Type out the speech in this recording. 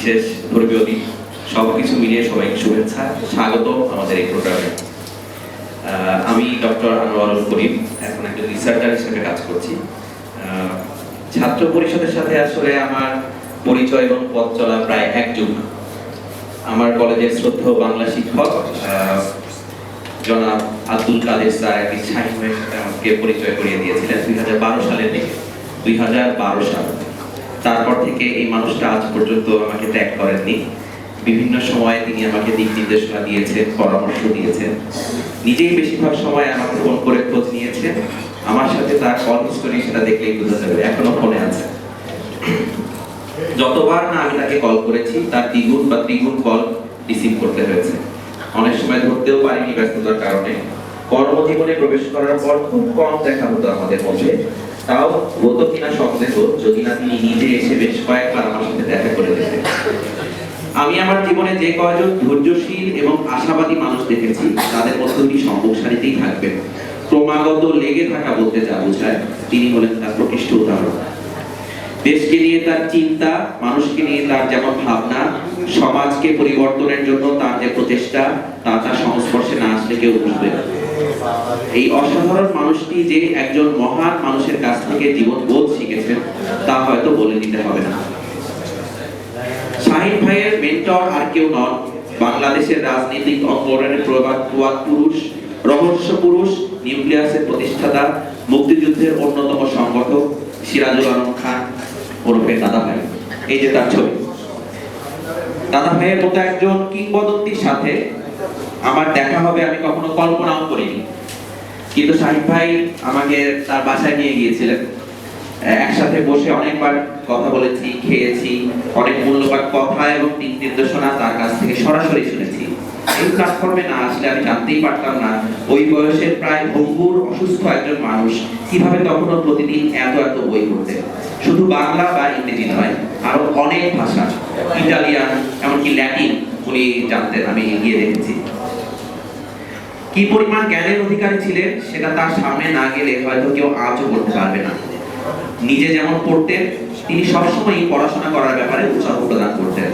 বিশেষ ধর্মীয় দিন সবকিছু মিলিয়ে সবাইকে শুভেচ্ছা। স্বাগত আমাদের এই প্রোগ্রামে আমি ডক্টর আনোয়ারুল করিম, এখন একজন রিসার্চার হিসেবে কাজ করছি। ছাত্র পরিষদের সাথে আসলে আমার পরিচয় এবং পথ চলা প্রায় এক যুগ। আমার কলেজের শ্রদ্ধেয় বাংলা শিক্ষক জনাব আব্দুল কাদের স্যার সাথে আমাকে পরিচয় করিয়ে দিয়েছিলেন দুই হাজার বারো সালের দিকে। দুই হাজার বারো সাল। তারপর থেকে এই মানুষটা আজ পর্যন্ত আমাকে ত্যাগ করেননি। বিভিন্ন সময়ে তিনি আমাকে দিক নির্দেশনা দিয়েছেন, পরামর্শ দিয়েছেন। নিজেই বেশিরভাগ সময় আমাকে ফোন করে খোঁজ নিয়েছেন আমার সাথে তার কল হিস্টোরি সেটা দেখলেই বোঝা যাবে, এখনও ফোনে আছে। যতবার না আমি তাকে কল করেছি, তার দ্বিগুণ বা ত্রিগুণ কল রিসিভ করতে হয়েছে। অনেক সময় ধরতেও পারিনি ব্যস্ততার কারণে। কর্মজীবনে প্রবেশ করার পর খুব কম দেখা হতো আমাদের মধ্যে। তাও কিনা সন্দেহ, যদি না তিনি নিজে এসে বেশ কয়েকবার আমার সাথে দেখা করে যেতেন আমি আমার জীবনে যে ধৈর্যশীল এবং আশাবাদী মানুষ দেখেছি, তাদের ক্রমাগত লেগে থাকা বলতে যা বোঝায়, তিনি হলেন তার প্রকৃষ্ট উদাহরণ। দেশকে নিয়ে তার চিন্তা, মানুষকে নিয়ে তার যেমন ভাবনা, সমাজকে পরিবর্তনের জন্য তার যে প্রচেষ্টা, তা তার সংস্পর্শে না আসলে কেউ বুঝবে না। এই অসাধারণ মানুষটি যে একজন মহান মানুষের কাছ থেকে জীবন বোধ শিখেছেন, তা হয়তো বলে দিতে হবে না। শাহিন ভাইয়ের মেন্টর আর কেউ নন, বাংলাদেশের রাজনৈতিক অঙ্গনের প্রবাদ পুরুষ, রহস্য পুরুষ, নিউক্লিয়াসের প্রতিষ্ঠাতা, মুক্তিযুদ্ধের অন্যতম সংগঠক, সিরাজুল আলম খান ওরফে দাদা ভাই। এই যে তার ছবি। দাদা ভাইয়ের মতো একজন কিংবদন্তির সাথে আমার দেখা হবে, আমি কখনো কল্পনাও করিনি। কিন্তু সাহিব ভাই আমাকে তার বাসায় নিয়ে গিয়েছিলেন। একসাথে বসে অনেকবার কথা বলেছি, খেয়েছি, অনেক মূল্যবান কথা এবং দিক নির্দেশনা তার কাছ থেকে সরাসরি শুনেছি। এই প্ল্যাটফর্মে না আসলে আমি জানতেই পারতাম না ওই বয়সের প্রায় ভঙ্গুর, অসুস্থ একজন মানুষ কীভাবে তখনও প্রতিদিন এত এত বই পড়তে। শুধু বাংলা বা ইংরেজি নয়, আরও অনেক ভাষা, ইটালিয়ান, এমনকি ল্যাটিন। উনি জানতেন, আমি এগিয়ে দেখেছি। কি পরিমাণ জ্ঞানের অধিকারী ছিলেন, সেটা তার সামনে না গেলে হয়তো কেউ আজও করতে পারবে না। নিজে যেমন পড়তেন, তিনি সবসময় পড়াশোনা করার ব্যাপারে উৎসাহ প্রদান করতেন।